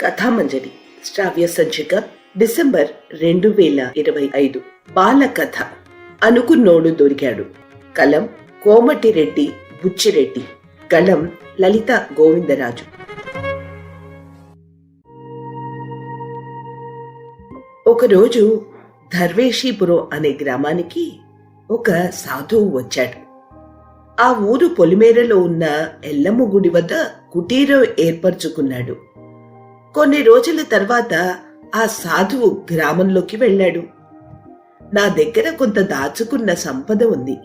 కథామంజరి శ్రావ్య సంచిక డిసెంబర్ రెండు వేల ఇరవై ఐదు. బాల కథ అనుకున్నోడు దొరికాడు. కలం కోమటిరెడ్డి బుచ్చిరెడ్డి. కలం లలిత గోవిందరాజు. ఒకరోజు ధర్వేషీపురం అనే గ్రామానికి ఒక సాధువు వచ్చాడు. ఆ ఊరు పొలిమేరలో ఉన్న ఎల్లమ్మ గుడి వద్ద కుటీరం ఏర్పరచుకున్నాడు. కొన్ని రోజుల తర్వాత ఆ సాధువు గ్రామంలోకి వెళ్ళాడు. నా దగ్గర కొంత దాచుకున్న సంపద ఉంది.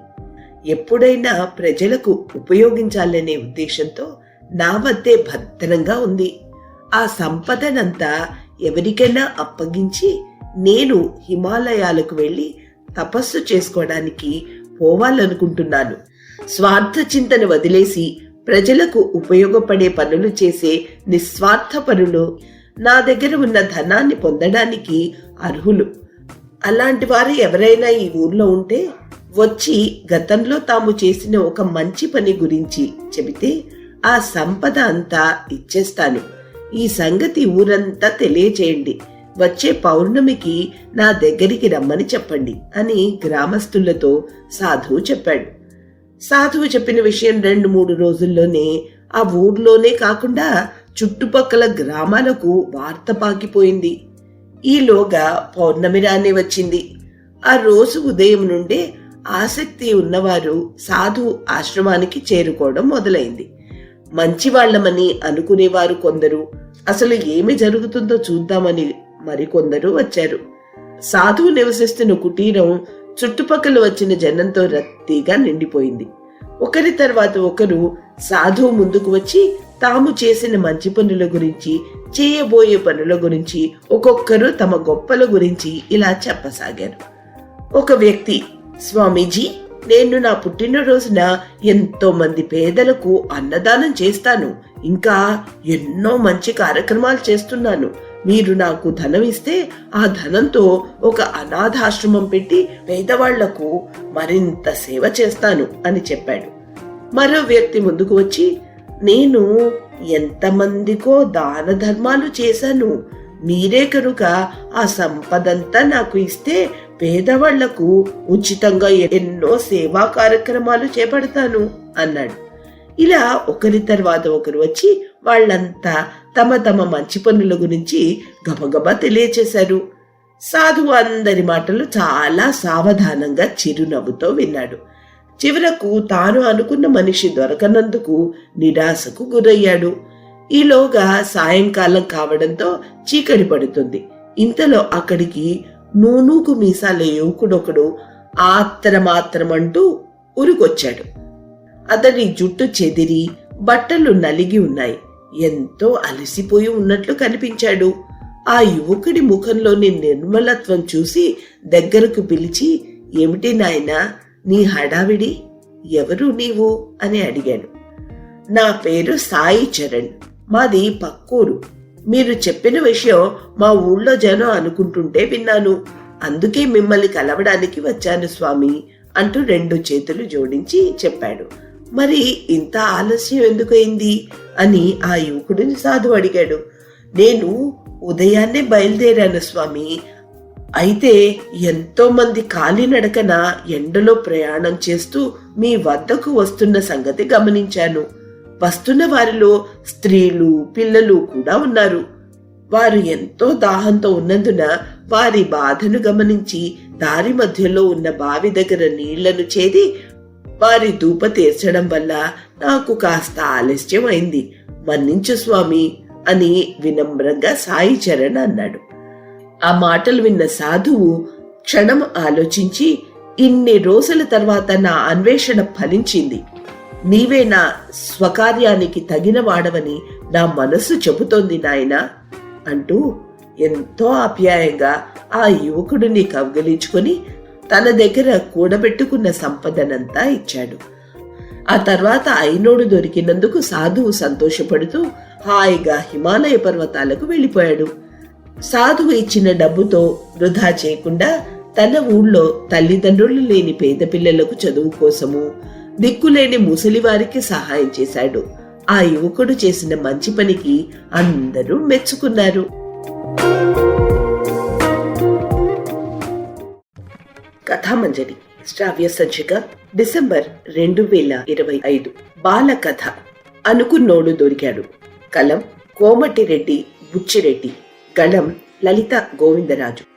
ఎప్పుడైనా ప్రజలకు ఉపయోగించాలనే ఉద్దేశంతో నా వద్దే భద్రంగా ఉంది. ఆ సంపదనంతా ఎవరికైనా అప్పగించి నేను హిమాలయాలకు వెళ్ళి తపస్సు చేసుకోవడానికి పోవాలనుకుంటున్నాను. స్వార్థ చింతన వదిలేసి ప్రజలకు ఉపయోగపడే పనులు చేసే నిస్వార్థ పనులు. నా దగ్గర ఉన్న ధనాన్ని పొందడానికి అర్హులు. అలాంటి వారు ఎవరైనా ఈ ఊర్లో ఉంటే వచ్చి గతంలో తాము చేసిన ఒక మంచి పని గురించి చెబితే ఆ సంపద అంతా ఇచ్చేస్తాను. ఈ సంగతి ఊరంతా తెలియచేయండి. వచ్చే పౌర్ణమికి నా దగ్గరికి రమ్మని చెప్పండి అని గ్రామస్తులతో సాధువు చెప్పాడు. సాధువు చెప్పిన విషయం రెండు మూడు రోజుల్లోనే ఆ ఊర్లోనే కాకుండా చుట్టుపక్కల గ్రామాలకు వార్త పాకిపోయింది. ఈలోగా పౌర్ణమి రానే వచ్చింది. ఆ రోజు ఉదయం నుండే ఆసక్తి ఉన్నవారు సాధువు ఆశ్రమానికి చేరుకోవడం మొదలైంది. మంచివాళ్ళమని అనుకునేవారు కొందరు. అసలు ఏమి జరుగుతుందో చూద్దామని మరికొందరు వచ్చారు. సాధువు నివసిస్తున్న కుటీరం చుట్టుపక్కల వచ్చిన జనంతో రద్దీగా నిండిపోయింది. ఒకరి తర్వాత ఒకరు సాధువు ముందుకు వచ్చి తాము చేసిన మంచి పనుల గురించి చేయబోయే పనుల గురించి ఒక్కొక్కరు తమ గొప్పల గురించి ఇలా చెప్పసాగారు. ఒక వ్యక్తి స్వామీజీ నేను నా పుట్టినరోజున ఎంతో మంది పేదలకు అన్నదానం చేస్తాను. ఇంకా ఎన్నో మంచి కార్యక్రమాలు చేస్తున్నాను. మీరు నాకు ధనం ఇస్తే ఆ ధనంతో ఒక అనాథాశ్రమం పెట్టి పేదవాళ్ళకు మరింత సేవ చేస్తాను అని చెప్పాడు. మరో వ్యక్తి ముందుకు వచ్చి నేను ఎంతమందికో దాన ధర్మాలు చేశాను. మీరే కనుక ఆ సంపదంతా నాకు ఇస్తే పేదవాళ్ళకు ఉచితంగా ఎన్నో సేవా కార్యక్రమాలు చేపడతాను అన్నాడు. ఇలా ఒకరి తర్వాత ఒకరు వచ్చి వాళ్ళంతా తమ తమ మంచి పనుల గురించి గబగబా తెలియచేశారు. సాధువు అందరి మాటలు చాలా సావధానంగా చిరునవ్వుతో విన్నాడు. చివరకు తాను అనుకున్న మనిషి దొరకనందుకు నిరాశకు గురయ్యాడు. ఈలోగా సాయంకాలం కావడంతో చీకటి పడుతుంది. ఇంతలో అక్కడికి నూనూకు మీసాల యువకుడొకడు ఆత్రమాత్రమంటూ ఉరుకొచ్చాడు అతని జుట్టు చెదిరి బట్టలు నలిగి ఉన్నాయి. ఎంతో అలసిపోయి ఉన్నట్లు కనిపించాడు. ఆ యువకుడి ముఖంలోని నిర్మలత్వం చూసి దగ్గరకు పిలిచి ఏమిటి నాయనా నీ హడావిడి? ఎవరు నీవు? అని అడిగాడు. నా పేరు సాయి చరణ్. మాది పక్కూరు మీరు చెప్పిన విషయం మా ఊళ్ళో జనం అనుకుంటుంటే విన్నాను. అందుకే మిమ్మల్ని కలవడానికి వచ్చాను స్వామి అంటూ రెండు చేతులు జోడించి చెప్పాడు. మరి ఇంత ఆలస్యం ఎందుకైంది? అని ఆ యువకుడిని సాధు అడిగాడు. నేను ఉదయాన్నే బయలుదేరాను స్వామి. అయితే ఎంతోమంది కాలినడకన ఎండలో ప్రయాణం చేస్తూ మీ వద్దకు వస్తున్న సంగతి గమనించాను. వస్తున్న వారిలో స్త్రీలు పిల్లలు కూడా ఉన్నారు. వారు ఎంతో దాహంతో ఉన్నందున వారి బాధను గమనించి దారి మధ్యలో ఉన్న బావి దగ్గర నీళ్ళను చేది వారి దూప తీర్చడం వల్ల నాకు కాస్త ఆలస్యం అయింది మన్నించు స్వామి అని వినమ్రంగా సాయి చరణ్ అన్నాడు. ఆ మాటలు విన్న సాధువు క్షణం ఆలోచించి ఇన్ని రోజుల తర్వాత నా అన్వేషణ ఫలించింది. నీవే నా స్వకార్యానికి తగిన వాడవని నా మనస్సు చెబుతోంది నాయనా అంటూ ఎంతో ఆప్యాయంగా ఆ యువకుడిని కౌగలించుకొని తన దగ్గర కూడబెట్టుకున్న సంపదనంతా ఇచ్చాడు. ఆ తర్వాత ఐనోడు దొరికినందుకు సాధువు సంతోషపడుతూ హాయిగా హిమాలయ పర్వతాలకు వెళ్ళిపోయాడు. సాధువు ఇచ్చిన డబ్బుతో వృధా చేయకుండా తన ఊళ్ళో తల్లిదండ్రులు లేని పేద పిల్లలకు చదువు కోసము దిక్కులేని ముసలివారికి సహాయం చేశాడు. ఆ యువకుడు చేసిన మంచి పనికి అందరూ మెచ్చుకున్నారు. కథామంజరి శ్రావ్య సంచిక డిసెంబర్ రెండు వేల ఇరవై ఐదు. బాల కథ అనుకున్నోడు దొరికాడు. కలం కోమటిరెడ్డి బుచ్చిరెడ్డి. గళం లలిత గోవిందరాజు.